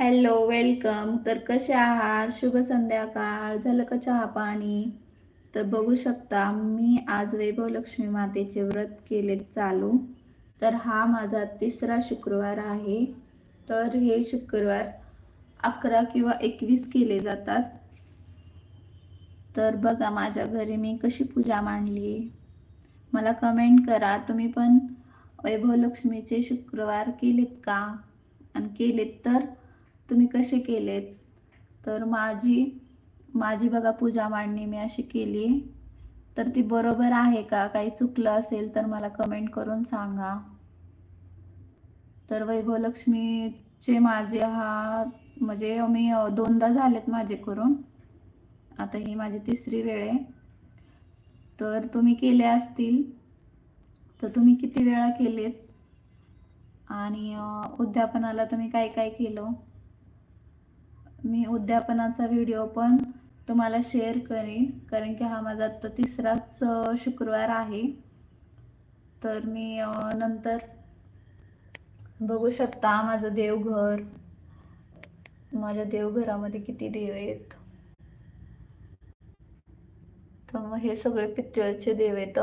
Hello welcome. तर कसे आहात? शुभ संध्याकाळ. झालं का चहा पाणी? तर बघू शकता मी आज वैभव लक्ष्मी मातेचे व्रत केले चालू. तर हा माझा तिसरा शुक्रवार आहे. तर हे शुक्रवार अकरा किंवा एकवीस केले जातात. तर बघा माझ्या घरी मी कशी पूजा मांडली? मला कमेंट करा. तुम्ही पण वैभव लक्ष्मीचे शुक्रवार केलेत का? आणि केलेत तर? तुम्ही कसे केलेत? तर माझी माझी बघा पूजा मांडणी मी अशी केली. तर ती बरोबर आहे का? काही चुकलं असेल तर मला कमेंट करून सांगा. तर वैभव लक्ष्मीचे माझे हा म्हणजे मी दोनदा झालेत माझे करून. आता ही माझी तिसरी वेळ आहे. तर तुम्ही केले असतील. तर तुम्ही किती वेळा केलेत? आणि उद्यापनाला तुम्ही काय काय केलं? मी उद्यापनाचा व्हिडिओ पण तुम्हाला शेअर करेन कारण की हा माझा आता तिसराच शुक्रवार आहे. तर मी नंतर बघू शकता माझं देवघर. माझ्या देवघरामध्ये किती देव आहेत. तर मग हे सगळे पितळचे देव आहेत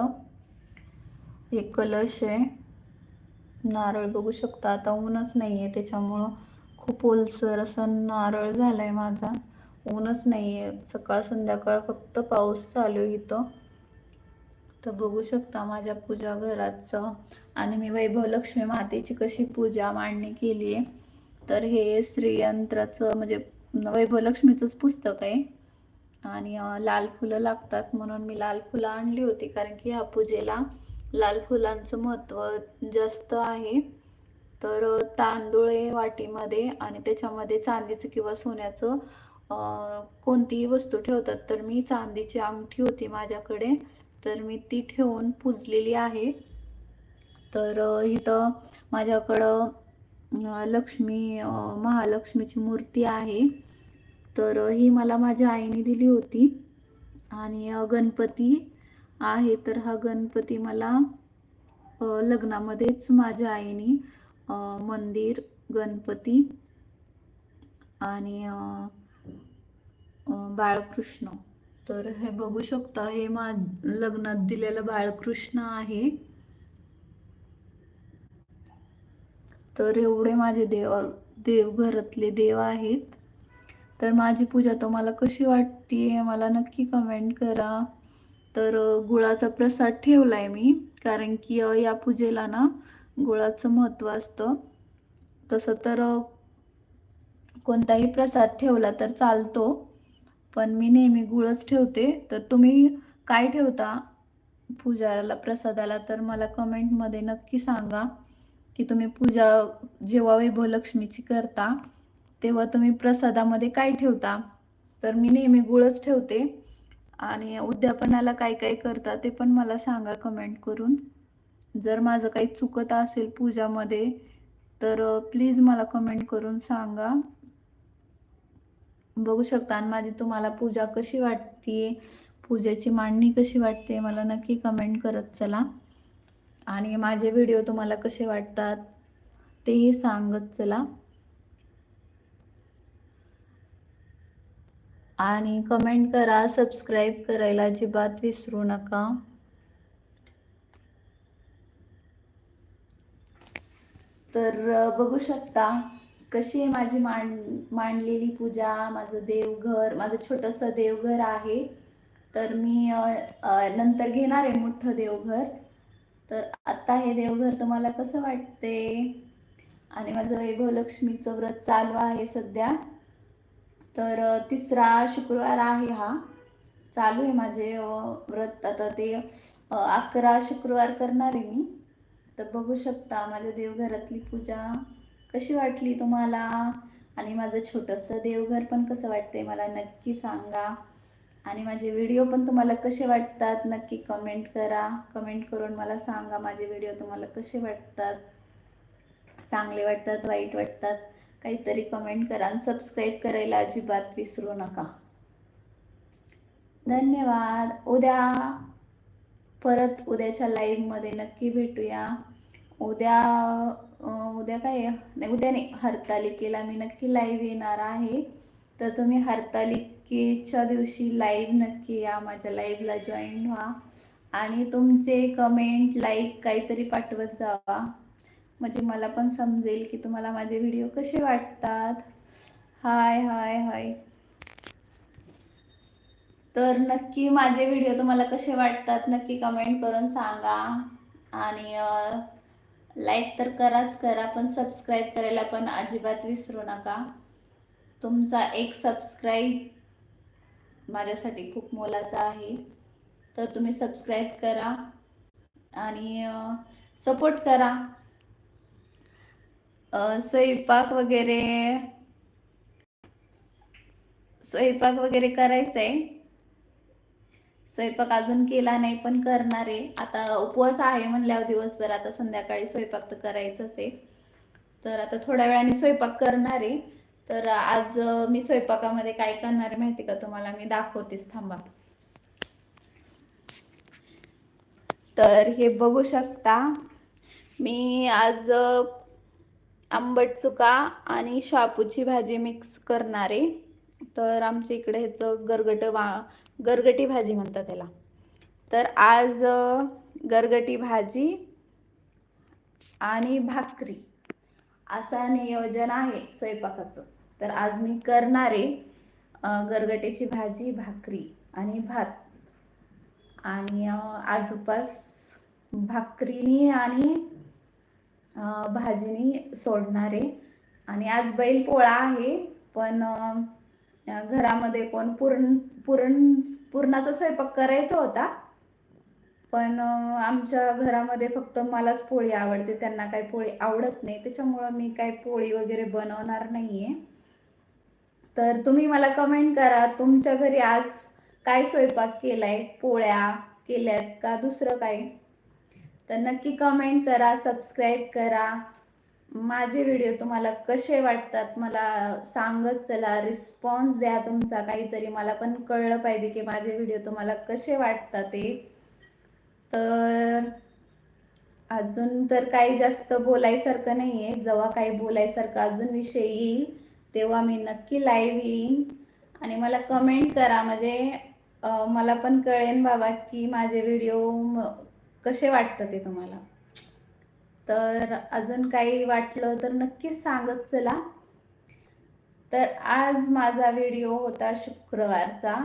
हे कलश आहे. नारळ बघू शकता. आता ऊनच नाही आहे त्याच्यामुळं खूप ओलसर असा नारळ झालाय माझा. ऊनच नाही आहे सकाळ संध्याकाळ फक्त पाऊस चालू आहे इथं. तर बघू शकता माझ्या पूजा घराचं. आणि मी वैभव लक्ष्मी मातेची कशी पूजा मांडणी केली आहे तर हे श्रीयंत्राचं म्हणजे वैभव लक्ष्मीचंच पुस्तक आहे. आणि लाल फुलं लागतात म्हणून मी लाल फुलं आणली होती. कारण की ह्या पूजेला लाल फुलांचं महत्त्व जास्त आहे. तर तांदूळ आहे वाटीमध्ये आणि त्याच्यामध्ये चांदीचं किंवा सोन्याचं कोणतीही वस्तू ठेवतात. तर मी चांदीची अंगठी होती माझ्याकडे. तर मी ती ठेवून पूजलेली आहे. तर इथं माझ्याकडं लक्ष्मी महालक्ष्मीची मूर्ती आहे. तर ही मला माझ्या आईने दिली होती. आणि गणपती आहे. तर हा गणपती मला लग्नामध्येच माझ्या आईने मंदिर गणपती आणि बाळकृष्ण. तर हे बघू शकता हे मा लग्नात दिलेलं बाळकृष्ण आहे. तर एवढे माझे देव देवघरातले देव आहेत. तर माझी पूजा तुम्हाला कशी वाटते मला नक्की कमेंट करा. तर गुळाचा प्रसाद ठेवलाय मी कारण की या पूजेला ना गुळाचं महत्त्व असतं. तसं तर कोणताही प्रसाद ठेवला तर चालतो. पण मी नेहमी गुळच ठेवते. तर तुम्ही काय ठेवता पूजाला प्रसादाला? तर मला कमेंटमध्ये नक्की सांगा की तुम्ही पूजा जेव्हा वैभव लक्ष्मीची करता तेव्हा तुम्ही प्रसादामध्ये काय ठेवता? तर मी नेहमी गुळच ठेवते. आणि उद्यापनाला काय काय करता ते पण मला सांगा कमेंट करून. जर माझं काही चुकत असेल पूजामध्ये तर प्लीज मला कमेंट करून सांगा. बघू शकता आणि माझी तुम्हाला पूजा कशी वाटते पूजेची मांडणी कशी वाटते मला नक्की कमेंट करत चला. आणि माझे व्हिडिओ तुम्हाला कसे वाटतात तेही सांगत चला. आणि कमेंट करा सबस्क्राईब करायला अजिबात विसरू नका. तर बघू शकता कशी आहे माझी मांड मांडलेली पूजा माझं देवघर माझं छोटंसं देवघर आहे. तर मी नंतर घेणार आहे मोठं देवघर. तर आत्ता हे देवघर तुम्हाला कसं वाटते? आणि माझं वैभव लक्ष्मीचं व्रत चालू आहे सध्या. तर तिसरा शुक्रवार आहे हा. चालू आहे माझे व्रत. आता ते अकरा शुक्रवार करणार आहे मी. तर बघू शकता माझ्या देवघरातली पूजा कशी वाटली तुम्हाला? आणि माझं छोटंसं देवघर पण कसं वाटतंय मला नक्की सांगा. आणि माझे व्हिडिओ पण तुम्हाला कसे वाटतात नक्की कमेंट करा. कमेंट करून मला सांगा माझे व्हिडिओ तुम्हाला कसे वाटतात. चांगले वाटतात वाईट वाटतात. काहीतरी कमेंट करा आणि सबस्क्राईब करायला अजिबात विसरू नका. धन्यवाद. उद्या परत उद्याच्या लाईव्हमध्ये नक्की भेटूया. उद्या उद्या काय नाही उद्या नाही हरतालिकेला मी नक्की लाईव्ह येणार आहे. तर तुम्ही हरतालिकेच्या दिवशी लाईव्ह नक्की या माझ्या लाईव्हला जॉईन व्हा. आणि तुमचे कमेंट लाईक काहीतरी पाठवत जावा. म्हणजे मला पण समजेल की तुम्हाला माझे व्हिडिओ कसे वाटतात. हाय हाय हाय तर नक्की माझे व्हिडिओ तुम्हाला कसे वाटतात नक्की कमेंट करून सांगा. आणि लाईक तर कराच करा पण सबस्क्राईब करायला पण अजिबात विसरू नका. तुमचा एक सबस्क्राईब माझ्यासाठी खूप मोलाचा आहे. तर तुम्ही सबस्क्राईब करा आणि सपोर्ट करा. स्वयंपाक वगैरे स्वयंपाक वगैरे करायचा आहे स्वयंपाक अजून केला नाही पण करणार आहे. आता उपवास आहे म्हणल्यावर दिवसभर आता संध्याकाळी स्वयंपाक तर करायचंच आहे. तर आता थोड्या वेळाने स्वयंपाक करणार आहे. तर आज मी स्वयंपाकामध्ये काय करणार आहे माहिती का तुम्हाला? मी दाखवतेच थांबा. तर हे बघू शकता मी आज आंबट चुका आणि शापूची भाजी मिक्स करणार आहे. तर आमच्या इकडे ह्याचं गरगट वा गरगटी भाजी म्हणतात त्याला. तर आज गरगटी भाजी आणि भाकरी असा नियोजन आहे स्वयंपाकाचं. तर आज मी करणार आहे गरगटीची भाजी भाकरी आणि भात. आणि आज उपास भाकरीनी आणि भाजीनी सोडणार. आहे आणि आज बैल पोळा आहे पण घरामध्ये कोण पुरण पुरण पुरणाचा स्वयंपाक करायचा होता. पण आमच्या घरामध्ये फक्त मलाच पोळी आवडते. त्यांना काही पोळी आवडत नाही. त्याच्यामुळं मी काही पोळी वगैरे बनवणार नाही आहे तर तुम्ही मला कमेंट करा तुमच्या घरी आज काय स्वयंपाक केलाय? पोळ्या केल्यात का दुसरं काय? तर नक्की कमेंट करा सबस्क्राईब करा. माझे व्हिडिओ तुम्हाला कसे वाटतात? मला सांगत चला रिस्पॉन्स द्या तुमचा काहीतरी. मला पण कळलं पाहिजे की माझे व्हिडिओ तुम्हाला कसे वाटतात ते. तर अजून तर काही जास्त बोलायसारखं नाही आहे जेव्हा काही बोलायसारखं अजून विषय येईल तेव्हा मी नक्की लाईव्ह येईन. आणि मला कमेंट करा. म्हणजे मला पण कळेन बाबा की माझे व्हिडिओ कसे वाटतं ते तुम्हाला. तर अजून काही वाटलं तर नक्कीच सांगत चला. तर आज माझा व्हिडिओ होता शुक्रवारचा.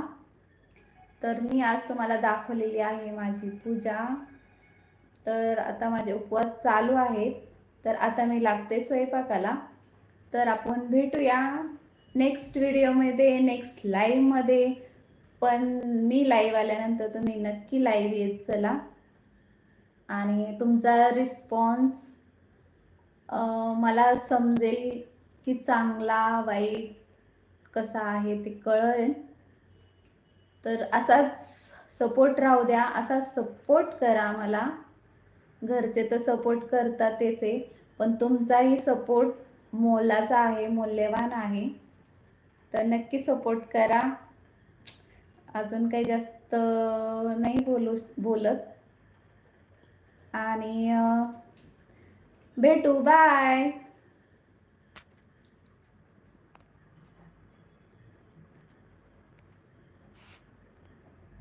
तर मी आज तुम्हाला दाखवलेली आहे माझी पूजा. तर आता माझे उपवास चालू आहेत. तर आता मी लागते स्वयंपाकाला. तर आपण भेटूया नेक्स्ट व्हिडिओमध्ये नेक्स्ट लाईव्हमध्ये पण मी लाईव्ह आल्यानंतर तुम्ही नक्की लाईव्ह येत चला. आणि तुमचा रिस्पॉन्स मला समजेल की चांगला वाईट कसा आहे ते कळेल. तर असाच सपोर्ट राहू द्या असा सपोर्ट करा मला. घरचे तर सपोर्ट करतात तेच आहे पण तुमचाही सपोर्ट मोलाचा आहे मौल्यवान आहे. तर नक्की सपोर्ट करा. अजून काही जास्त नाही बोलू बोलत. आणि भेटू बाय.